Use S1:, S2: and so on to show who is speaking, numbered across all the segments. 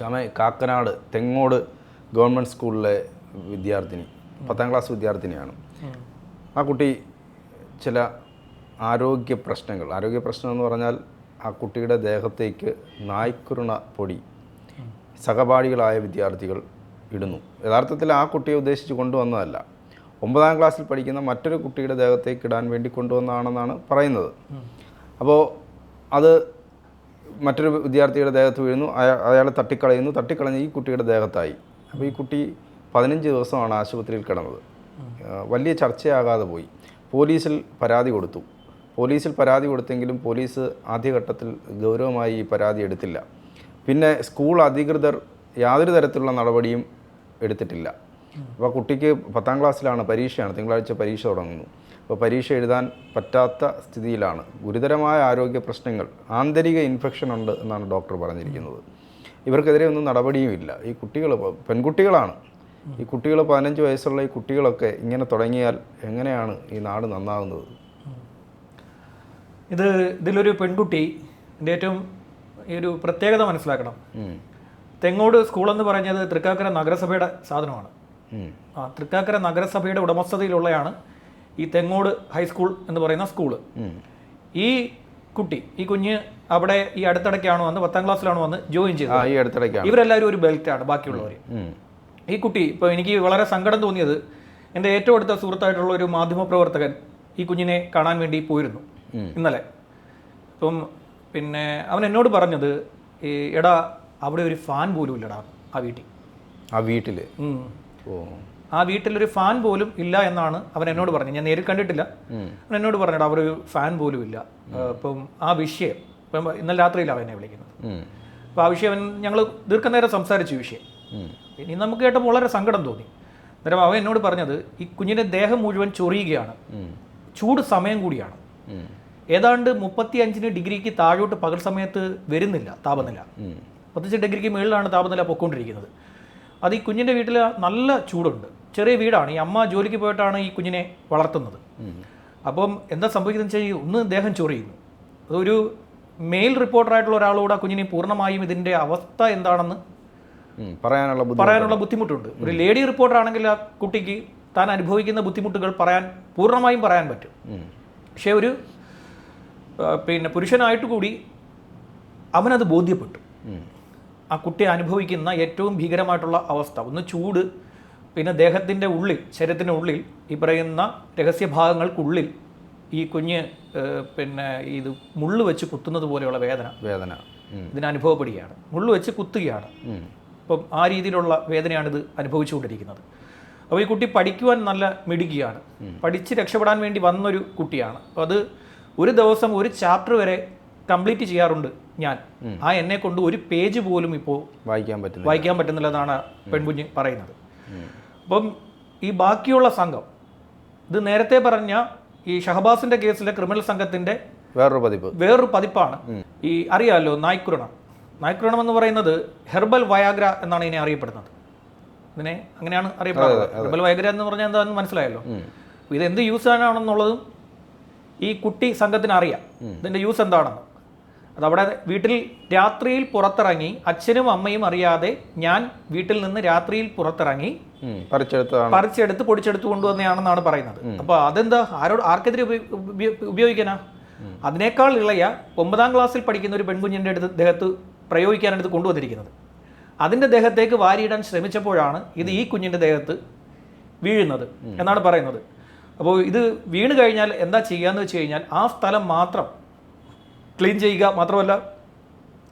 S1: Shyama Kakkanad Thengode government സ്കൂളിലെ വിദ്യാർത്ഥിനി പത്താം ക്ലാസ് വിദ്യാർത്ഥിനിയാണ്. ആ കുട്ടി ചില ആരോഗ്യ പ്രശ്നങ്ങൾ ആരോഗ്യ പ്രശ്നം എന്ന് പറഞ്ഞാൽ ആ കുട്ടിയുടെ ദേഹത്തേക്ക് നായ്ക്കുരുണ പൊടി സഹപാഠികളായ വിദ്യാർത്ഥികൾ ഇടുന്നു. യഥാർത്ഥത്തിൽ ആ കുട്ടിയെ ഉദ്ദേശിച്ച് കൊണ്ടുവന്നതല്ല. ഒമ്പതാം ക്ലാസ്സിൽ പഠിക്കുന്ന മറ്റൊരു കുട്ടിയുടെ ദേഹത്തേക്ക് ഇടാൻ വേണ്ടി കൊണ്ടുവന്നതാണെന്നാണ് പറയുന്നത്. അപ്പോൾ അത് മറ്റൊരു വിദ്യാർത്ഥിയുടെ ദേഹത്ത് വീഴുന്നു. അയാ അയാളെ തട്ടിക്കളയുന്നു. തട്ടിക്കളഞ്ഞ് ഈ കുട്ടിയുടെ ദേഹത്തായി. അപ്പോൾ ഈ കുട്ടി പതിനഞ്ച് ദിവസമാണ് ആശുപത്രിയിൽ കിടന്നത്. വലിയ ചർച്ചയാകാതെ പോയി. പോലീസിൽ പരാതി കൊടുത്തു. പോലീസിൽ പരാതി കൊടുത്തെങ്കിലും പോലീസ് ആദ്യഘട്ടത്തിൽ ഗൗരവമായി ഈ പരാതി എടുത്തില്ല. പിന്നെ സ്കൂൾ അധികൃതർ യാതൊരു തരത്തിലുള്ള നടപടിയും എടുത്തിട്ടില്ല. അപ്പോൾ കുട്ടിക്ക് പത്താം ക്ലാസ്സിലാണ് പരീക്ഷയാണ്. തിങ്കളാഴ്ച പരീക്ഷ തുടങ്ങുന്നു. അപ്പോൾ പരീക്ഷ എഴുതാൻ പറ്റാത്ത സ്ഥിതിയിലാണ്. ഗുരുതരമായ ആരോഗ്യ പ്രശ്നങ്ങൾ ആന്തരിക ഇൻഫെക്ഷൻ ഉണ്ട് എന്നാണ് ഡോക്ടർ പറഞ്ഞിരിക്കുന്നത്. ഇവർക്കെതിരെ ഒന്നും നടപടിയും ഇല്ല. ഈ കുട്ടികൾ പെൺകുട്ടികളാണ്. ഈ കുട്ടികൾ പതിനഞ്ച് വയസ്സുള്ള ഈ കുട്ടികളൊക്കെ ഇങ്ങനെ തുടങ്ങിയാൽ എങ്ങനെയാണ് ഈ നാട് നന്നാകുന്നത്
S2: ഇത് ഇതിലൊരു പെൺകുട്ടി ഇതിന്റെ ഏറ്റവും ഈ ഒരു പ്രത്യേകത മനസ്സിലാക്കണം.
S1: തെങ്ങോട്
S2: തെങ്ങോട് സ്കൂളെന്ന് പറഞ്ഞത് തൃക്കാക്കര നഗരസഭയുടെ സാധനമാണ്. ആ തൃക്കാക്കര നഗരസഭയുടെ ഉടമസ്ഥതയിലുള്ളതാണ് ഈ തെങ്ങോട് ഹൈസ്കൂൾ എന്ന് പറയുന്ന
S1: സ്കൂൾ
S2: ഈ കുട്ടി ഈ കുഞ്ഞ് അവിടെ ഈ അടുത്തിടയ്ക്കാണ് വന്ന് പത്താം ക്ലാസ്സിലാണ് വന്ന് ജോയിൻ ചെയ്തത്? ഇവരെല്ലാവരും ഒരു ബെൽറ്റാണ് ബാക്കിയുള്ളവർ. ഈ കുട്ടി ഇപ്പോൾ എനിക്ക് വളരെ സങ്കടം തോന്നിയത് എന്റെ ഏറ്റവും അടുത്ത സുഹൃത്തായിട്ടുള്ള ഒരു മാധ്യമ പ്രവർത്തകൻ ഈ കുഞ്ഞിനെ കാണാൻ വേണ്ടി പോയിരുന്നു ഇന്നലെ. അപ്പം പിന്നെ അവൻ എന്നോട് പറഞ്ഞത് ഈ എടാ അവിടെ ഒരു ഫാൻ പോലും ഇല്ലടാ ആ വീട്ടിൽ.
S1: ആ വീട്ടിൽ? ഓ.
S2: ആ വീട്ടിലൊരു ഫാൻ പോലും ഇല്ല എന്നാണ് അവൻ എന്നോട് പറഞ്ഞത്. ഞാൻ നേരിൽ കണ്ടിട്ടില്ല. അവൻ എന്നോട് പറഞ്ഞിട്ട് അവർ ഫാൻ പോലും ഇല്ല. അപ്പം ആ വിഷയം ഇപ്പം ഇന്നലെ രാത്രിയിലാണ് അവനെ വിളിക്കുന്നത്.
S1: അപ്പം
S2: അപ്പോൾ ആ വിഷയം അവൻ ഞങ്ങൾ ദീർഘനേരം സംസാരിച്ചു വിഷയം. ഇനി നമുക്ക് കേട്ടപ്പോൾ വളരെ സങ്കടം തോന്നി. അന്നേരം അവൻ എന്നോട് പറഞ്ഞത് ഈ കുഞ്ഞിന്റെ ദേഹം മുഴുവൻ ചൊറിയുകയാണ്. ചൂട് സമയം കൂടിയാണ്. ഏതാണ്ട് മുപ്പത്തി അഞ്ചിന് ഡിഗ്രിക്ക് താഴോട്ട് പകൽ സമയത്ത് വരുന്നില്ല താപനില. മുപ്പത്തഞ്ച് ഡിഗ്രിക്ക് മുകളിലാണ് താപനില പൊയ്ക്കൊണ്ടിരിക്കുന്നത് അത് ഈ കുഞ്ഞിന്റെ വീട്ടിൽ നല്ല ചൂടുണ്ട്. ചെറിയ വീടാണ്. ഈ അമ്മ ജോലിക്ക് പോയിട്ടാണ് ഈ കുഞ്ഞിനെ വളർത്തുന്നത്. അപ്പം എന്താ സംഭവിക്കുന്നത് വെച്ചാൽ ഒന്ന് ദേഹം ചൊറിയുന്നു. അതൊരു മെയിൽ റിപ്പോർട്ടറായിട്ടുള്ള ഒരാളോട് ആ കുഞ്ഞിനെ പൂർണമായും ഇതിന്റെ അവസ്ഥ എന്താണെന്ന്
S1: പറയാനുള്ള
S2: പറയാനുള്ള ബുദ്ധിമുട്ടുണ്ട്. ഒരു ലേഡി റിപ്പോർട്ടർ ആണെങ്കിൽ ആ കുട്ടിക്ക് താൻ അനുഭവിക്കുന്ന ബുദ്ധിമുട്ടുകൾ പറയാൻ പൂർണമായും പറയാൻ പറ്റും. പക്ഷേ ഒരു പിന്നെ പുരുഷനായിട്ട് കൂടി അവനത് ബോധ്യപ്പെട്ടു. ആ കുട്ടി അനുഭവിക്കുന്ന ഏറ്റവും ഭീകരമായിട്ടുള്ള അവസ്ഥ. ഒന്ന് ചൂട് പിന്നെ ദേഹത്തിന്റെ ഉള്ളിൽ ശരീരത്തിന്റെ ഉള്ളിൽ ഈ പറയുന്ന രഹസ്യഭാഗങ്ങൾക്കുള്ളിൽ ഈ കുഞ്ഞ് പിന്നെ ഇത് മുള്ളു വെച്ച് കുത്തുന്നത് പോലെയുള്ള വേദന.
S1: വേദന.
S2: ഇതിന് അനുഭവപ്പെടുകയാണ്. മുള്ളു വെച്ച് കുത്തുകയാണ്. അപ്പം ആ രീതിയിലുള്ള വേദനയാണിത് അനുഭവിച്ചുകൊണ്ടിരിക്കുന്നത്. അപ്പോൾ ഈ കുട്ടി പഠിക്കുവാൻ നല്ല മിടുക്കിയാണ്. പഠിച്ച് രക്ഷപ്പെടാൻ വേണ്ടി വന്നൊരു കുട്ടിയാണ്. അപ്പോൾ അത് ഒരു ദിവസം ഒരു ചാപ്റ്റർ വരെ കംപ്ലീറ്റ് ചെയ്യാറുണ്ട് ഞാൻ. ആ എന്നെ കൊണ്ട് ഒരു പേജ് പോലും ഇപ്പോൾ
S1: വായിക്കാൻ പറ്റുന്നില്ല.
S2: വായിക്കാൻ പറ്റുന്നില്ലെന്നാണ് പെൺകുഞ്ഞ് പറയുന്നത്. അപ്പം ഈ ബാക്കിയുള്ള സംഘം ഇത് നേരത്തെ പറഞ്ഞ ഈ ഷഹബാസിന്റെ കേസിലെ ക്രിമിനൽ സംഘത്തിന്റെ
S1: വേറൊരു പതിപ്പ്.
S2: വേറൊരു പതിപ്പാണ്. ഈ അറിയാമല്ലോ നായ്ക്കുരണം. നായ്ക്കുരണം എന്ന് പറയുന്നത് ഹെർബൽ വയാഗ്ര എന്നാണ് ഇതിനെ അറിയപ്പെടുന്നത്. ഇതിനെ അങ്ങനെയാണ് അറിയപ്പെടുന്നത്. ഹെർബൽ വയാഗ്ര എന്ന് പറഞ്ഞാൽ എന്താണെന്ന് മനസ്സിലായല്ലോ? ഇത് എന്ത് യൂസ് ആണെന്നുള്ളതും ഈ കുട്ടി സംഘത്തിന് അറിയാം ഇതിന്റെ യൂസ് എന്താണെന്ന്. അതവിടെ വീട്ടിൽ രാത്രിയിൽ പുറത്തിറങ്ങി അച്ഛനും അമ്മയും അറിയാതെ ഞാൻ വീട്ടിൽ നിന്ന് രാത്രിയിൽ പുറത്തിറങ്ങി.
S1: പറിച്ചെടുത്തതാണ്.
S2: പറിച്ചെടുത്ത് പൊടിച്ചെടുത്ത് കൊണ്ടുവന്നതാണെന്നാണ് പറയുന്നത്. അപ്പോൾ അതെന്താ? ആരോട് ആർക്കെതിരെ ഉപയോ- ഉപയോ- ഉപയോഗിക്കാനാ? അതിനേക്കാൾ ഇളയ ഒമ്പതാം ക്ലാസ്സിൽ പഠിക്കുന്ന ഒരു പെൺകുഞ്ഞിന്റെ അടുത്ത് ദേഹത്ത് പ്രയോഗിക്കാനാണ് ഇത് കൊണ്ടുവന്നിരിക്കുന്നത്. അതിന്റെ ദേഹത്തേക്ക് വാരിയിടാൻ ശ്രമിച്ചപ്പോഴാണ് ഇത് ഈ കുഞ്ഞിന്റെ ദേഹത്ത് വീഴുന്നത് എന്നാണ് പറയുന്നത്. അപ്പോൾ ഇത് വീണ് കഴിഞ്ഞാൽ എന്താ ചെയ്യാന്ന് വെച്ച് കഴിഞ്ഞാൽ ആ സ്ഥലം മാത്രം ക്ലീൻ ചെയ്യുക മാത്രമല്ല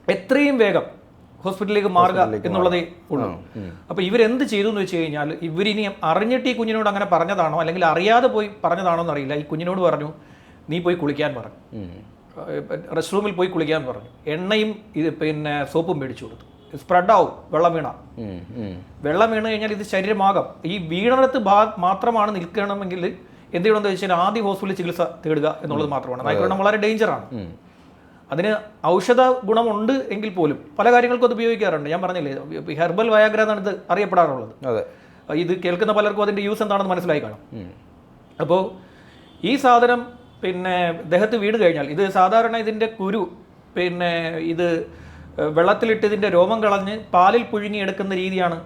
S2: എത്രയും വേഗം ഹോസ്പിറ്റലിലേക്ക് മാറുക എന്നുള്ളതേ ഉള്ളൂ. അപ്പോൾ ഇവരെന്ത് ചെയ്തു എന്ന് വെച്ച് കഴിഞ്ഞാൽ ഇവരിനി അറിഞ്ഞിട്ട് ഈ കുഞ്ഞിനോട് അങ്ങനെ പറഞ്ഞതാണോ അല്ലെങ്കിൽ അറിയാതെ പോയി പറഞ്ഞതാണോ എന്നറിയില്ല ഈ കുഞ്ഞിനോട് പറഞ്ഞു നീ പോയി കുളിക്കാൻ പറഞ്ഞു. റെസ്റ്റ് റൂമിൽ പോയി കുളിക്കാൻ പറഞ്ഞു. എണ്ണയും ഇത് പിന്നെ സോപ്പും മേടിച്ചു കൊടുത്തു. സ്പ്രെഡാവും വെള്ളം വീണ. വെള്ളം വീണ് കഴിഞ്ഞാൽ ഇത് ശരീരമാകാം. ഈ വീണടത്ത് മാത്രമാണ് നിൽക്കണമെങ്കിൽ എന്ത് ചെയ്യണമെന്ന് വെച്ചാൽ ആദ്യം ഹോസ്പിറ്റലിൽ ചികിത്സ തേടുക എന്നുള്ളത് മാത്രമാണ്. നായ്ക്കുരണം വളരെ ഡേഞ്ചറാണ്. അതിന് ഔഷധ ഗുണമുണ്ട് എങ്കിൽ പോലും പല കാര്യങ്ങൾക്കും അത് ഉപയോഗിക്കാറുണ്ട്. ഞാൻ പറഞ്ഞില്ലേ ഹെർബൽ വയാഗ്ര എന്നാണ് ഇത് അറിയപ്പെടാറുള്ളത്.
S1: അതെ.
S2: ഇത് കേൾക്കുന്ന പലർക്കും അതിന്റെ യൂസ് എന്താണെന്ന് മനസ്സിലായി കാണും. അപ്പോൾ ഈ സാധനം പിന്നെ ദേഹത്ത് വീട് കഴിഞ്ഞാൽ ഇത് സാധാരണ ഇതിന്റെ കുരു പിന്നെ ഇത് വെള്ളത്തിലിട്ട് ഇതിന്റെ രോമം കളഞ്ഞ് പാലിൽ പുഴുങ്ങി എടുക്കുന്ന രീതിയാണ്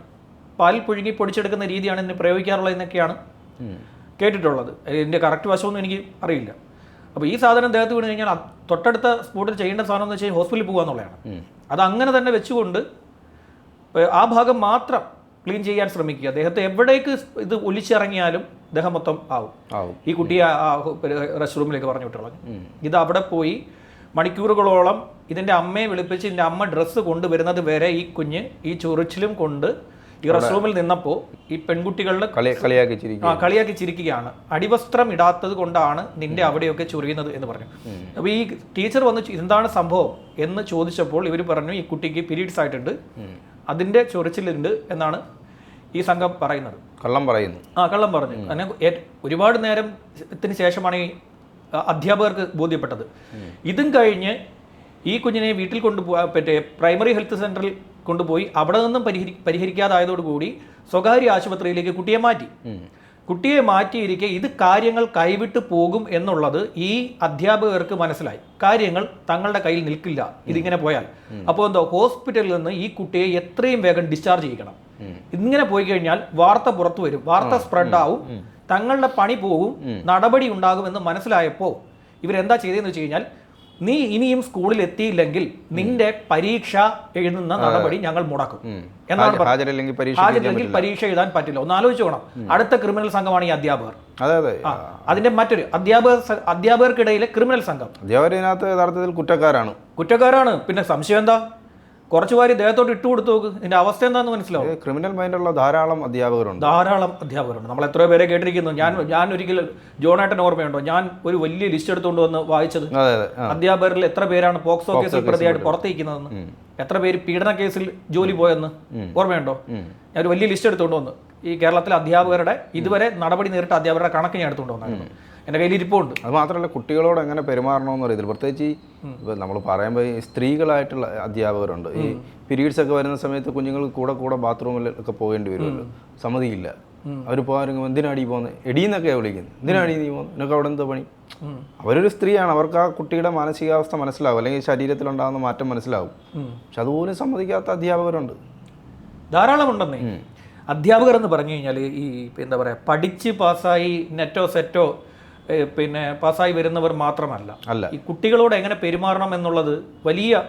S2: പാലിൽ പുഴുങ്ങി പൊടിച്ചെടുക്കുന്ന രീതിയാണ് ഇതിന് പ്രയോഗിക്കാറുള്ളത് എന്നൊക്കെയാണ് കേട്ടിട്ടുള്ളത്. ഇതിന്റെ കറക്റ്റ് വശമൊന്നും എനിക്ക് അറിയില്ല. അപ്പോൾ ഈ സാധനം ദേഹത്ത് വീണ് കഴിഞ്ഞാൽ തൊട്ടടുത്ത സ്പോട്ടിൽ ചെയ്യേണ്ട സാധനം എന്ന് വെച്ചാൽ ഹോസ്പിറ്റലിൽ പോകുക എന്നുള്ളതാണ്. അത് അങ്ങനെ തന്നെ വെച്ചുകൊണ്ട് ആ ഭാഗം മാത്രം ക്ലീൻ ചെയ്യാൻ ശ്രമിക്കുക. ദേഹത്ത് എവിടേക്ക് ഇത് ഒലിച്ചിറങ്ങിയാലും ദേഹം മൊത്തം ആവും.
S1: ആവും.
S2: ഈ കുട്ടിയെ ആ റെസ്റ്റ് റൂമിലേക്ക് പറഞ്ഞു വിട്ടുള്ളത് ഇത് അവിടെ പോയി മണിക്കൂറുകളോളം ഇതിന്റെ അമ്മയെ വിളിപ്പിച്ച് ഇതിന്റെ അമ്മ ഡ്രസ്സ് കൊണ്ടുവരുന്നത് വരെ ഈ കുഞ്ഞ് ഈ ചൊറിച്ചിലും കൊണ്ട് ഈ റെസ്റ്റ് റൂമിൽ നിന്നപ്പോൾ ഈ പെൺകുട്ടികളുടെ
S1: കളിയാക്കി ചിരിക്കുക
S2: ആ കളിയാക്കി ചിരിക്കുകയാണ്. അടിവസ്ത്രം ഇടാത്തത് കൊണ്ടാണ് നിന്റെ അവിടെയൊക്കെ ചൊറിയുന്നത് എന്ന് പറഞ്ഞു. അപ്പോൾ ഈ ടീച്ചർ വന്ന് എന്താണ് സംഭവം എന്ന് ചോദിച്ചപ്പോൾ ഇവർ പറഞ്ഞു ഈ കുട്ടിക്ക് പീരീഡ്സ് ആയിട്ടുണ്ട്. അതിന്റെ ചൊറിച്ചിലുണ്ട് എന്നാണ് ഈ സംഘം പറയുന്നത്.
S1: കള്ളം പറയുന്നു.
S2: ആ കള്ളം പറഞ്ഞു. അങ്ങനെ ഒരുപാട് നേരത്തിന് ശേഷമാണ് ഈ അധ്യാപകർക്ക് ബോധ്യപ്പെട്ടത്. ഇതും കഴിഞ്ഞ് ഈ കുഞ്ഞിനെ വീട്ടിൽ കൊണ്ടുപോകാൻ പറ്റേ പ്രൈമറി ഹെൽത്ത് സെന്ററിൽ കൊണ്ടുപോയി അവിടെ നിന്നും പരിഹരി പരിഹരിക്കാതായതോടുകൂടി സ്വകാര്യ ആശുപത്രിയിലേക്ക് കുട്ടിയെ മാറ്റി. കുട്ടിയെ മാറ്റിയിരിക്കെ ഇത് കാര്യങ്ങൾ കൈവിട്ട് പോകും എന്നുള്ളത് ഈ അധ്യാപകർക്ക് മനസ്സിലായി. കാര്യങ്ങൾ തങ്ങളുടെ കയ്യിൽ നിൽക്കില്ല ഇതിങ്ങനെ പോയാൽ. അപ്പോൾ എന്തോ ഹോസ്പിറ്റലിൽ നിന്ന് ഈ കുട്ടിയെ എത്രയും വേഗം ഡിസ്ചാർജ് ചെയ്യിക്കണം. ഇങ്ങനെ പോയി കഴിഞ്ഞാൽ വാർത്ത പുറത്തു വരും. വാർത്ത സ്പ്രെഡ് ആവും തങ്ങളുടെ പണി പോകും. നടപടി ഉണ്ടാകുമെന്ന് മനസ്സിലായപ്പോൾ ഇവരെന്താ ചെയ്തതെന്ന് വെച്ച് കഴിഞ്ഞാൽ നീ ഇനിയും സ്കൂളിൽ എത്തിയില്ലെങ്കിൽ നിന്റെ പരീക്ഷ എഴുതുന്ന നടപടി ഞങ്ങൾ മുടക്കും. എന്നാണ്
S1: ഹാജരല്ലെങ്കിൽ
S2: ഹാജരില്ലെങ്കിൽ പരീക്ഷ എഴുതാൻ പറ്റില്ല. ഒന്ന് ആലോചിച്ചോണം അടുത്ത ക്രിമിനൽ സംഘമാണ് ഈ അധ്യാപകർ.
S1: അതെ അതെ.
S2: അതിന്റെ മറ്റൊരു അധ്യാപക അധ്യാപകർക്കിടയിലെ ക്രിമിനൽ സംഘം.
S1: അധ്യാപകർ ഇതിനകത്ത് യഥാർത്ഥത്തിൽ കുറ്റക്കാരാണ്.
S2: കുറ്റക്കാരാണ്. പിന്നെ സംശയം എന്താ? കുറച്ചു വാരി ദേഹത്തോട്ട് ഇട്ട് കൊടുത്തു നോക്ക്. ഇതിന്റെ അവസ്ഥ എന്താന്ന് മനസ്സിലാവും.
S1: ക്രിമിനൽ മൈൻഡുള്ള ധാരാളം അധ്യാപകരുണ്ട്.
S2: ധാരാളം അധ്യാപകരുണ്ട്. നമ്മൾ എത്രയോ പേരെ കേട്ടിരിക്കുന്നു. ഞാൻ ഞാൻ ഒരിക്കലും ജോണേട്ടൻ ഓർമ്മയുണ്ടോ? ഞാൻ ഒരു വലിയ ലിസ്റ്റ് എടുത്തുകൊണ്ട് വന്ന് വായിച്ചത്. അധ്യാപകരിൽ എത്ര പേരാണ് പോക്സോ കേസിൽ പ്രതിയായിട്ട് പുറത്തേക്കുന്നതെന്ന് എത്ര പേര് പീഡന കേസിൽ ജോലി പോയെന്ന് ഓർമ്മയുണ്ടോ? ഞാൻ ഒരു വലിയ ലിസ്റ്റ് എടുത്തുകൊണ്ട് വന്നു. ഈ കേരളത്തിലെ അധ്യാപകരുടെ ഇതുവരെ നടപടി നേരിട്ട അധ്യാപകരുടെ കണക്ക് ഞാൻ എടുത്തുകൊണ്ട് വന്നായിരുന്നു. എന്റെ കയ്യിൽ ഇരിപ്പുണ്ട്.
S1: അത് മാത്രമല്ല കുട്ടികളോട് എങ്ങനെ പെരുമാറണമെന്ന് അറിയത്തില്ല. പ്രത്യേകിച്ച് ഇപ്പം നമ്മൾ പറയുമ്പോൾ ഈ സ്ത്രീകളായിട്ടുള്ള അധ്യാപകരുണ്ട്. ഈ പീരീഡ്സ് ഒക്കെ വരുന്ന സമയത്ത് കുഞ്ഞുങ്ങൾ കൂടെ കൂടെ ബാത്റൂമിൽ ഒക്കെ പോകേണ്ടി വരുമല്ലോ. സമ്മതിയില്ല അവർ പോകാൻ എന്തിനാടി പോകുന്നത് എടീന്നൊക്കെയാണ് വിളിക്കുന്നത്. എന്തിനാടി നീ പോകുന്നത് നിനക്ക് അവിടെ എന്താ പണി? അവരൊരു സ്ത്രീയാണ്. അവർക്ക് ആ കുട്ടിയുടെ മാനസികാവസ്ഥ മനസ്സിലാവും. അല്ലെങ്കിൽ ശരീരത്തിലുണ്ടാകുന്ന മാറ്റം മനസ്സിലാവും. പക്ഷെ അതുപോലും സമ്മതിക്കാത്ത അധ്യാപകരുണ്ട്.
S2: ധാരാളം ഉണ്ടെന്നേ അധ്യാപകർ എന്ന് പറഞ്ഞു കഴിഞ്ഞാൽ ഈ എന്താ പറയുക പഠിച്ച് പാസ്സായി നെറ്റോ സെറ്റോ പിന്നെ പാസ്സായി വരുന്നവർ മാത്രമല്ല.
S1: അല്ല.
S2: ഈ കുട്ടികളോട് എങ്ങനെ പെരുമാറണം എന്നുള്ളത് വലിയ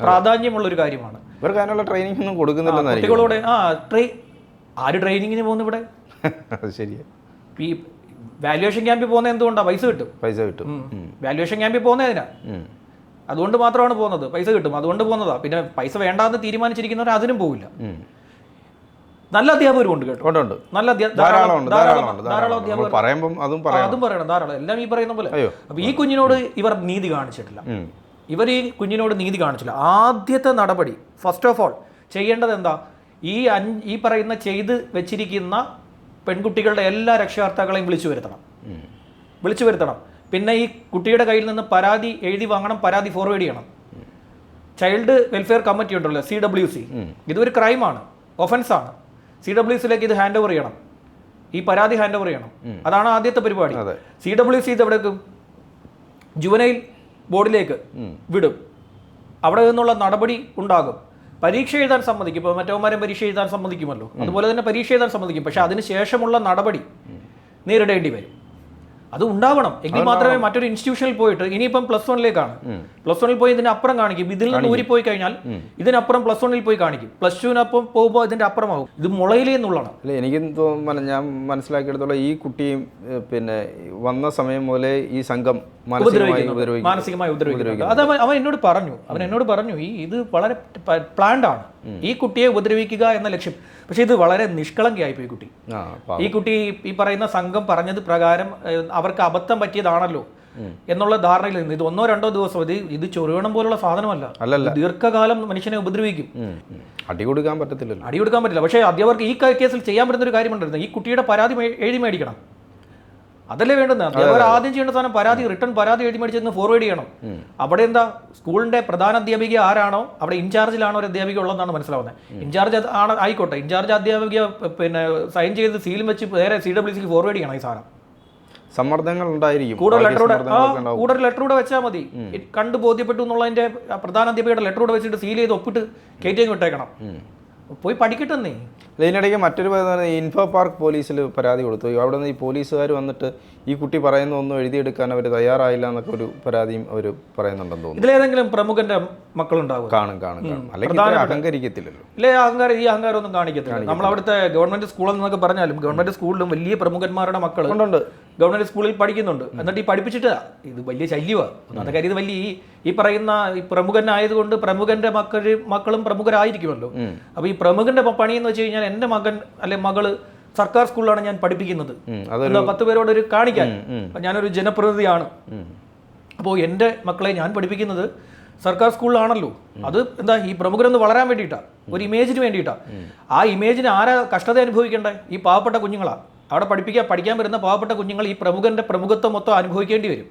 S2: പ്രാധാന്യമുള്ള ഒരു കാര്യമാണ്.
S1: ഇവർക്ക് അതിനുള്ള ട്രെയിനിങ് ഒന്നും കൊടുക്കുന്നില്ല
S2: കുട്ടികളോട് ആ ട്രെയിൻ ആര് ട്രെയിനിങ്ങിന് പോകുന്നു ഇവിടെ?
S1: ശരിയാ.
S2: ഈ വാല്യുവേഷൻ ക്യാമ്പിൽ പോകുന്നത് എന്തുകൊണ്ടാണ് പൈസ കിട്ടും.
S1: പൈസ കിട്ടും.
S2: വാല്യുവേഷൻ ക്യാമ്പിൽ പോകുന്നതിനാ. അതുകൊണ്ട് മാത്രമാണ് പോകുന്നത്. പൈസ കിട്ടും. അതുകൊണ്ട് പോകുന്നതാ. പിന്നെ പൈസ വേണ്ടാന്ന് തീരുമാനിച്ചിരിക്കുന്നവർ അതിനും പോവില്ല. നല്ല അധ്യാപകരും ഉണ്ട് കേട്ടോ.
S1: ഉണ്ട്
S2: നല്ല
S1: ധാരാളം
S2: അധ്യാപകർ
S1: അതും
S2: അതും പറയണം ധാരാളം. എല്ലാം ഈ പറയുന്ന പോലെ. അപ്പൊ ഈ കുഞ്ഞിനോട് ഇവർ നീതി കാണിച്ചിട്ടില്ല. ഇവർ ഈ കുഞ്ഞിനോട് നീതി കാണിച്ചില്ല. ആദ്യത്തെ നടപടി ഫസ്റ്റ് ഓഫ് ഓൾ ചെയ്യേണ്ടത് എന്താ? ഈ അഞ്ച് ഈ പറയുന്ന ചെയ്ത് വെച്ചിരിക്കുന്ന പെൺകുട്ടികളുടെ എല്ലാ രക്ഷകർത്താക്കളെയും വിളിച്ചു വരുത്തണം. വിളിച്ചു വരുത്തണം. പിന്നെ ഈ കുട്ടിയുടെ കയ്യിൽ നിന്ന് പരാതി എഴുതി വാങ്ങണം പരാതി ഫോർവേഡ് ചെയ്യണം. ചൈൽഡ് വെൽഫെയർ കമ്മിറ്റി ഉണ്ടല്ലോ സി ഡബ്ല്യു സി ഇതൊരു ക്രൈമാണ് ഒഫൻസ് ആണ്. സി ഡബ്ല്യു സിയിലേക്ക് ഇത് ഹാൻഡ് ഓവർ ചെയ്യണം. ഈ പരാതി ഹാൻഡ് ഓവർ ചെയ്യണം. അതാണ് ആദ്യത്തെ പരിപാടി. സി ഡബ്ല്യു സി ഇത് എവിടേക്കും ജുവനൈൽ ബോർഡിലേക്ക് വിടും. അവിടെ നിന്നുള്ള നടപടി ഉണ്ടാകും. പരീക്ഷ എഴുതാൻ സമ്മതിക്കും. ഇപ്പോൾ മറ്റവന്മാരും പരീക്ഷ എഴുതാൻ സമ്മതിക്കുമല്ലോ. അതുപോലെ തന്നെ പരീക്ഷ എഴുതാൻ സമ്മതിക്കും. പക്ഷേ അതിന് ശേഷമുള്ള നടപടി നേരിടേണ്ടി വരും. അത് ഉണ്ടാവണം. എങ്കിൽ മാത്രമേ മറ്റൊരു ഇൻസ്റ്റിറ്റ്യൂഷനിൽ പോയിട്ട് ഇനിയിപ്പം പ്ലസ് വണ്ണിലേക്കാണ് പ്ലസ് വണ്ണിൽ പോയി ഇതിന് അപ്പുറം കാണിക്കും. ഇതിൽ നിന്ന് ഊരിപ്പോയി കഴിഞ്ഞാൽ ഇതിനപ്പുറം പ്ലസ് വണ്ണിൽ പോയി കാണിക്കും. പ്ലസ് ടുവിനപ്പം പോകുമ്പോൾ ഇതിന്റെ അപ്പുറമാകും. ഇത് മുളയിലേ എന്നുള്ളതാണ്.
S1: അല്ല എനിക്ക് ഞാൻ മനസ്സിലാക്കിയെടുത്തോളം ഈ കുട്ടിയും പിന്നെ വന്ന സമയം മുതലേ ഈ സംഘം മാനസികമായി ഉപദ്രവിക്കും
S2: അത് അവൻ അവൻ എന്നോട് പറഞ്ഞു. അവൻ എന്നോട് പറഞ്ഞു ഈ ഇത് വളരെ പ്ലാൻഡ് ആണ്. ഈ കുട്ടിയെ ഉപദ്രവിക്കുക എന്ന ലക്ഷ്യം. പക്ഷെ ഇത് വളരെ നിഷ്കളങ്കയായി പോയി കുട്ടി ഈ കുട്ടി ഈ പറയുന്ന സംഘം പറഞ്ഞത് പ്രകാരം അവർക്ക് അബദ്ധം പറ്റിയതാണല്ലോ എന്നുള്ള ധാരണയിൽ നിന്ന്. ഇത് ഒന്നോ രണ്ടോ ദിവസം ഇത് ഇത് ചൊറിയണം പോലുള്ള സാധനമല്ല.
S1: അല്ലല്ല.
S2: ദീർഘകാലം മനുഷ്യനെ ഉപദ്രവിക്കും.
S1: അടി കൊടുക്കാൻ പറ്റത്തില്ലല്ലോ.
S2: അടി കൊടുക്കാൻ പറ്റില്ല. പക്ഷേ അധ്യാപകർക്ക് ഈ കേസിൽ ചെയ്യാൻ പറ്റുന്ന ഒരു കാര്യമുണ്ടായിരുന്നു. ഈ കുട്ടിയുടെ പരാതി എഴുതി മേടിക്കണം. അതല്ലേ വേണ്ടുന്നത്? അധ്യാപകർ ആദ്യം ചെയ്യേണ്ട സാധനം പരാതി റിട്ടേൺ പരാതി എഴുതി മേടിച്ചെന്ന് ഫോർവേഡ് ചെയ്യണം. അവിടെ എന്താ? സ്കൂളിന്റെ പ്രധാന അധ്യാപിക ആരാണോ? അവിടെ ഇൻചാർജിലാണോ ഒരു അധ്യാപിക ഉള്ളതെന്നാണ് മനസ്സിലാവുന്നത്. ഇൻചാർജ് ആണ് ആയിക്കോട്ടെ. ഇൻചാർജ് അധ്യാപിക പിന്നെ സൈൻ ചെയ്ത് സീലും വെച്ച് നേരെ സി ഡബ്ല്യു സിക്ക് ഫോർവേഡ് ചെയ്യണം ഈ സാധനം.
S1: സമ്മർദ്ദങ്ങൾ ഉണ്ടായിരിക്കും.
S2: കൂടെ ലെറ്ററൂടെ കൂടെ ലെറ്ററൂടെ വെച്ചാൽ മതി. കണ്ട് ബോധ്യപ്പെട്ടു എന്നുള്ളതിന്റെ പ്രധാന അധ്യാപികയുടെ ലെറ്ററൂടെ വെച്ചിട്ട് സീൽ ചെയ്ത് ഒപ്പിട്ട് കയറ്റി വിട്ടേക്കണം. പോയി പഠിക്കട്ടെന്നേ.
S1: ഇതിനിടയ്ക്ക് മറ്റൊരു ഇൻഫോ പാർക്ക് പോലീസിൽ പരാതി കൊടുത്തു. അവിടെ നിന്ന് ഈ പോലീസുകാർ വന്നിട്ട് ഈ കുട്ടി പറയുന്ന ഒന്നും എഴുതിയെടുക്കാൻ അവർ തയ്യാറായില്ല എന്നൊക്കെ ഒരു പരാതിയും അവർ പറയുന്നുണ്ടെന്ന് തോന്നുന്നു.
S2: ഇതിലേതെങ്കിലും പ്രമുഖന്റെ മക്കളുണ്ടാവും
S1: കാണും കാണും അല്ലെങ്കിൽ അഹങ്കരിക്കത്തില്ലല്ലോ.
S2: ഇല്ലേ അഹങ്കാരം ഈ അഹങ്കാരം ഒന്നും കാണിക്കത്തില്ല. നമ്മൾ അവിടുത്തെ ഗവൺമെന്റ് സ്കൂളിൽ നിന്നൊക്കെ പറഞ്ഞാലും ഗവൺമെന്റ് സ്കൂളിലും വലിയ പ്രമുഖന്മാരുടെ മക്കൾ ഗവൺമെന്റ് സ്കൂളിൽ പഠിക്കുന്നുണ്ട്. എന്നിട്ട് ഈ പഠിപ്പിച്ചിട്ട് ഇത് വലിയ ശല്യമാണ് ഒന്നാമത്തെ കാര്യം ഇത് വലിയ ഈ ഈ പറയുന്ന ഈ പ്രമുഖനായതുകൊണ്ട് പ്രമുഖന്റെ മക്കൾ മക്കളും പ്രമുഖരായിരിക്കുമല്ലോ. അപ്പൊ ഈ പ്രമുഖന്റെ പണി എന്ന് വെച്ച് കഴിഞ്ഞാൽ എന്റെ മകൻ അല്ലെ മകൾ സർക്കാർ സ്കൂളിലാണ് ഞാൻ പഠിപ്പിക്കുന്നത്. പത്ത് പേരോട് ഒരു കാണിക്കാൻ. ഞാനൊരു ജനപ്രതിനിധിയാണ്. അപ്പോൾ എന്റെ മക്കളെ ഞാൻ പഠിപ്പിക്കുന്നത് സർക്കാർ സ്കൂളിലാണല്ലോ. അത് എന്താ ഈ പ്രമുഖരൊന്ന് വളരാൻ വേണ്ടിയിട്ടാണ് ഒരു ഇമേജിന് വേണ്ടിയിട്ടാണ് ആ ഇമേജിന് ആരാ കഷ്ടത അനുഭവിക്കേണ്ടേ? ഈ പാവപ്പെട്ട കുഞ്ഞുങ്ങളാണ് അവിടെ പഠിപ്പിക്കാൻ പഠിക്കാൻ വരുന്ന പാവപ്പെട്ട കുഞ്ഞുങ്ങൾ ഈ പ്രമുഖന്റെ പ്രമുഖത്വം മൊത്തം അനുഭവിക്കേണ്ടി വരും.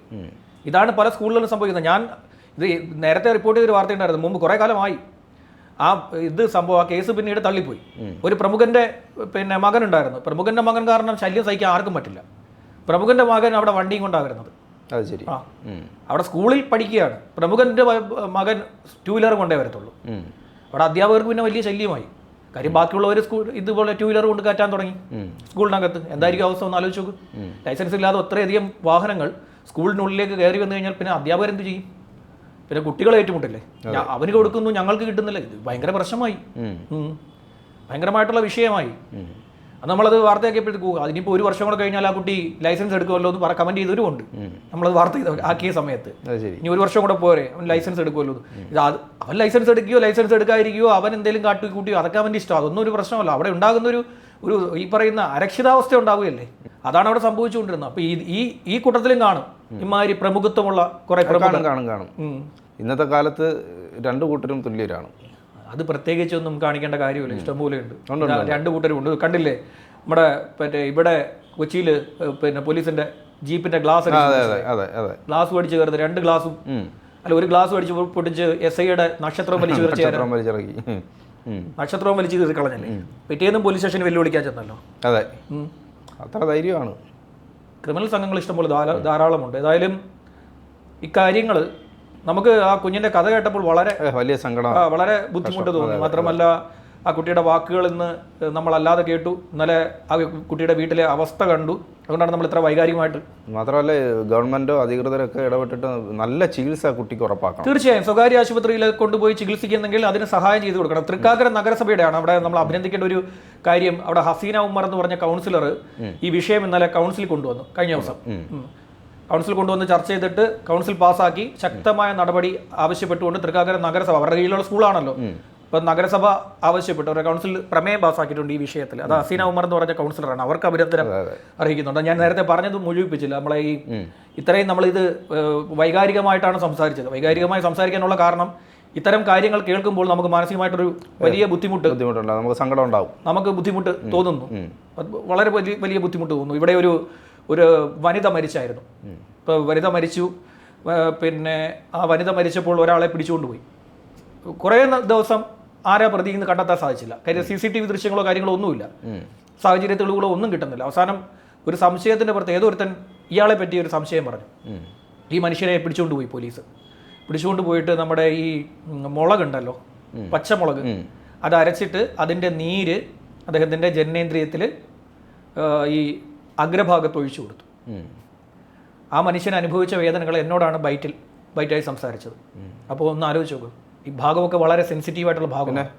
S2: ഇതാണ് പല സ്കൂളുകളിലും സംഭവിക്കുന്നത്. ഞാൻ ഇത് നേരത്തെ റിപ്പോർട്ട് ചെയ്തൊരു വാർത്ത ഉണ്ടായിരുന്നു. മുമ്പ് കുറേ കാലമായി ആ ഇത് സംഭവം ആ കേസ് പിന്നീട് തള്ളിപ്പോയി. ഒരു പ്രമുഖന്റെ പിന്നെ മകൻ ഉണ്ടായിരുന്നു. പ്രമുഖന്റെ മകൻ കാരണം ശല്യം സഹിക്കാൻ ആർക്കും പറ്റില്ല. പ്രമുഖന്റെ മകൻ അവിടെ വണ്ടിയും കൊണ്ടാണ് വരുന്നത്.
S1: അത് ശരി.
S2: ആ. അവിടെ സ്കൂളിൽ പഠിക്കുകയാണ്. പ്രമുഖന്റെ മകൻ ടൂ വീലർ കൊണ്ടേ വരത്തുള്ളൂ. അവിടെ അധ്യാപകർക്ക് പിന്നെ വലിയ ശല്യമായി. കാര്യം ബാക്കിയുള്ളവർ സ്കൂൾ ഇതുപോലെ ടൂ വീലർ കൊണ്ട് കയറ്റാൻ തുടങ്ങി. സ്കൂളിനകത്ത്. എന്തായിരിക്കും അവസ്ഥ? ഒന്ന് ആലോചിച്ച് നോക്ക്. ലൈസൻസ് ഇല്ലാതെ അത്രയധികം വാഹനങ്ങൾ സ്കൂളിനുള്ളിലേക്ക് കയറി വന്നു കഴിഞ്ഞാൽ പിന്നെ അധ്യാപകർ എന്ത് ചെയ്യും? പിന്നെ കുട്ടികളെ ഏറ്റുമുട്ടില്ലേ? അവന് കൊടുക്കുന്നു ഞങ്ങൾക്ക് കിട്ടുന്നില്ല. ഇത് ഭയങ്കര പ്രശ്നമായി. ഭയങ്കരമായിട്ടുള്ള വിഷയമായി. നമ്മളത് വാർത്തയാക്കിയപ്പോഴത്തേക്ക് അതിനിപ്പോൾ ഒരു വർഷം കൂടെ കഴിഞ്ഞാൽ ആ കുട്ടി ലൈസൻസ് എടുക്കുമല്ലോ എന്ന് പറ കമന്റ് ചെയ്തവരും ഉണ്ട്. നമ്മളത് വാർത്ത ചെയ്ത ആക്കിയ സമയത്ത്. ഇനി ഒരു വർഷം കൂടെ പോരെ അവൻ ലൈസൻസ് എടുക്കുമല്ലോ ഇത് അവൻ ലൈസൻസ് എടുക്കുകയോ ലൈസൻസ് എടുക്കാതിരിക്കുകയോ അവൻ എന്തെങ്കിലും കാട്ടി കൂട്ടിയോ അതൊക്കെ അവന്റെ ഇഷ്ടം. അതൊന്നും ഒരു പ്രശ്നമല്ല. അവിടെ ഉണ്ടാകുന്ന ഒരു ഒരു ഈ പറയുന്ന അരക്ഷിതാവസ്ഥ ഉണ്ടാവുകയല്ലേ? അതാണ് അവിടെ സംഭവിച്ചുകൊണ്ടിരുന്നത്. അപ്പോൾ ഈ ഈ കൂട്ടത്തിലും കാണും. ഇമാതിരി പ്രമുഖത്വമുള്ള കുറേ
S1: കാണും കാണും ഇന്നത്തെ കാലത്ത് രണ്ടു കൂട്ടരും തുല്യരാണ്.
S2: അത് പ്രത്യേകിച്ചൊന്നും കാണിക്കേണ്ട കാര്യമില്ല. ഇഷ്ടംപോലെ ഉണ്ട്. രണ്ട് കൂട്ടരും ഉണ്ട്. കണ്ടില്ലേ? നമ്മുടെ മറ്റേ ഇവിടെ കൊച്ചിയിൽ പിന്നെ പോലീസിന്റെ ജീപ്പിന്റെ ഗ്ലാസ് ഗ്ലാസ് മേടിച്ച് കയറുന്നത് രണ്ട് ഗ്ലാസും. അല്ല ഒരു ഗ്ലാസ് മേടിച്ച് പൊട്ടിച്ച് എസ് ഐയുടെ നക്ഷത്രം വലിച്ചു കയറി
S1: നക്ഷത്രം വലിച്ചിറക്കി. ഉം, ഉം.
S2: നക്ഷത്രവും വലിച്ചു കയറി കളഞ്ഞല്ലേ? പിറ്റേന്നും പോലീസ് സ്റ്റേഷനിൽ വെല്ലുവിളിക്കാൻ ചെന്നല്ലോ.
S1: അതെ. അത്ര ധൈര്യമാണ്.
S2: ക്രിമിനൽ സംഘങ്ങൾ ഇഷ്ടംപോലെ ധാരാ- ധാരാളമുണ്ട്. ഏതായാലും ഇക്കാര്യങ്ങൾ നമുക്ക് ആ കുഞ്ഞിന്റെ കഥ കേട്ടപ്പോൾ വളരെ
S1: വലിയ സങ്കടം
S2: വളരെ ബുദ്ധിമുട്ട് തോന്നി. മാത്രമല്ല ആ കുട്ടിയുടെ വാക്കുകൾ ഇന്ന് നമ്മളല്ലാതെ കേട്ടു. ഇന്നലെ ആ കുട്ടിയുടെ വീട്ടിലെ അവസ്ഥ കണ്ടു. അതുകൊണ്ടാണ് നമ്മൾ ഇത്ര വൈകാരികമായിട്ട്
S1: മാത്രമല്ല ഗവൺമെന്റോ അധികൃതരൊക്കെ ഇടപെട്ടിട്ട് നല്ല ചികിത്സ കുട്ടിക്ക് ഉറപ്പാക്കണം.
S2: തീർച്ചയായും. സ്വകാര്യ ആശുപത്രിയിൽ കൊണ്ടുപോയി ചികിത്സിക്കുന്നെങ്കിൽ അതിന് സഹായം ചെയ്തു കൊടുക്കണം. തൃക്കാക്കര നഗരസഭയുടെയാണ് അവിടെ നമ്മൾ അഭിനന്ദിക്കേണ്ട ഒരു കാര്യം. അവിടെ ഹസീന ഉമ്മർ എന്ന് പറഞ്ഞ കൗൺസിലർ ഈ വിഷയം ഇന്നലെ കൗൺസിൽ കൊണ്ടുവന്നു. കഴിഞ്ഞ ദിവസം. കൗൺസിൽ കൊണ്ടുവന്ന് ചർച്ച ചെയ്തിട്ട് കൗൺസിൽ പാസ്സാക്കി ശക്തമായ നടപടി ആവശ്യപ്പെട്ടുകൊണ്ട് തൃക്കാക്കര നഗരസഭ അവരുടെ കീഴിലുള്ള സ്കൂളാണല്ലോ. ഇപ്പൊ നഗരസഭ ആവശ്യപ്പെട്ടു. അവരുടെ കൗൺസിൽ പ്രമേയം പാസ്സാക്കിയിട്ടുണ്ട് ഈ വിഷയത്തിൽ. അത് ഹസീന ഉമർ എന്ന് പറഞ്ഞ കൗൺസിലറാണ്. അവർക്ക് അഭിനന്ദനം അർഹിക്കുന്നുണ്ട് ഞാൻ നേരത്തെ പറഞ്ഞത് മുഴുവിപ്പിച്ചില്ല. നമ്മളെ ഈ ഇത്രയും നമ്മൾ ഇത് വൈകാരികമായിട്ടാണ് സംസാരിച്ചത്. വൈകാരികമായി സംസാരിക്കാനുള്ള കാരണം ഇത്തരം കാര്യങ്ങൾ കേൾക്കുമ്പോൾ നമുക്ക് മാനസികമായിട്ടൊരു വലിയ ബുദ്ധിമുട്ട്
S1: ബുദ്ധിമുട്ടുണ്ട് നമുക്ക് സങ്കടം ഉണ്ടാവും.
S2: നമുക്ക് ബുദ്ധിമുട്ട് തോന്നുന്നു. വളരെ വലിയ വലിയ ബുദ്ധിമുട്ട് തോന്നുന്നു. ഇവിടെ ഒരു ഒരു വനിത മരിച്ചായിരുന്നു. ഇപ്പോൾ വനിത മരിച്ചു. പിന്നെ ആ വനിത മരിച്ചപ്പോൾ ഒരാളെ പിടിച്ചുകൊണ്ടുപോയി. കുറേ ദിവസം ആരാ പ്രതി എന്ന് കണ്ടെത്താൻ സാധിച്ചില്ല. കാര്യം സി സി ടി വി ദൃശ്യങ്ങളോ കാര്യങ്ങളോ ഒന്നുമില്ല. സാഹചര്യ തെളിവുകളോ ഒന്നും കിട്ടുന്നില്ല. അവസാനം ഒരു സംശയത്തിന്റെ പുറത്ത് ഏതൊരുത്തൻ ഇയാളെ പറ്റി ഒരു സംശയം പറഞ്ഞു. ഈ മനുഷ്യനെ പിടിച്ചുകൊണ്ട് പോയി പോലീസ്. പിടിച്ചുകൊണ്ട് പോയിട്ട് നമ്മുടെ ഈ മുളകുണ്ടല്ലോ. പച്ചമുളക്. അത് അരച്ചിട്ട് അതിന്റെ നീര് അദ്ദേഹത്തിന്റെ ജനനേന്ദ്രിയത്തിൽ ഈ അഗ്രഭാഗത്ത് ഒഴിച്ചു കൊടുത്തു. ആ മനുഷ്യൻ അനുഭവിച്ച വേദനകൾ എന്നോടാണ് ബൈറ്റിൽ ബൈറ്റായി സംസാരിച്ചത്. അപ്പോൾ ഒന്ന് ആലോചിച്ച് നോക്കും. ഈ ഭാഗമൊക്കെ വളരെ സെൻസിറ്റീവ് ആയിട്ടുള്ള ഭാഗമാണ്.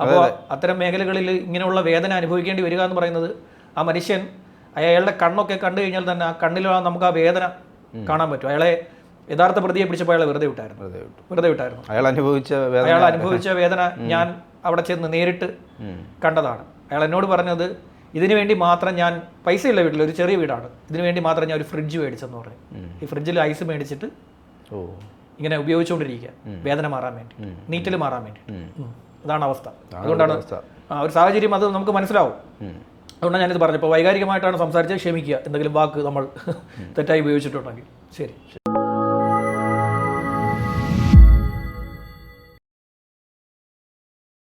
S2: അപ്പോൾ അത്തരം മേഖലകളിൽ ഇങ്ങനെയുള്ള വേദന അനുഭവിക്കേണ്ടി വരിക എന്ന് പറയുന്നത് ആ മനുഷ്യൻ അയാളുടെ കണ്ണൊക്കെ കണ്ടു കഴിഞ്ഞാൽ തന്നെ ആ കണ്ണിൽ നമുക്ക് ആ വേദന കാണാൻ പറ്റും. അയാളെ യഥാർത്ഥ പ്രതിയെ പിടിച്ചപ്പോൾ അയാളെ വെറുതെ വിട്ടായിരുന്നു.
S1: വെറുതെ
S2: വിട്ടായിരുന്നു.
S1: അയാൾ അനുഭവിച്ച
S2: അയാൾ അനുഭവിച്ച വേദന ഞാൻ അവിടെ ചെന്ന് നേരിട്ട് കണ്ടതാണ്. അയാൾ എന്നോട് പറഞ്ഞത് ഇതിനു വേണ്ടി മാത്രം ഞാൻ പൈസ ഇല്ല വീട്ടിൽ ഒരു ചെറിയ വീടാണ്. ഇതിനു വേണ്ടി മാത്രം ഞാൻ ഒരു ഫ്രിഡ്ജ് മേടിച്ചെന്ന് പറഞ്ഞു. ഈ ഫ്രിഡ്ജിൽ ഐസ് മേടിച്ചിട്ട്
S1: ഓ.
S2: ഇങ്ങനെ ഉപയോഗിച്ചുകൊണ്ടിരിക്കുക. വേദന മാറാൻ വേണ്ടി. നീറ്റൽ മാറാൻ വേണ്ടി. അതാണ് അവസ്ഥ. അതുകൊണ്ടാണ് ഒരു സാഹചര്യം അത് നമുക്ക് മനസ്സിലാവും. അതുകൊണ്ടാണ് ഞാനിത് പറഞ്ഞത്. ഇപ്പോൾ വൈകാരികമായിട്ടാണ് സംസാരിച്ചത് ക്ഷമിക്കുക. എന്തെങ്കിലും വാക്ക് നമ്മൾ തെറ്റായി ഉപയോഗിച്ചിട്ടുണ്ടെങ്കിൽ. ശരി.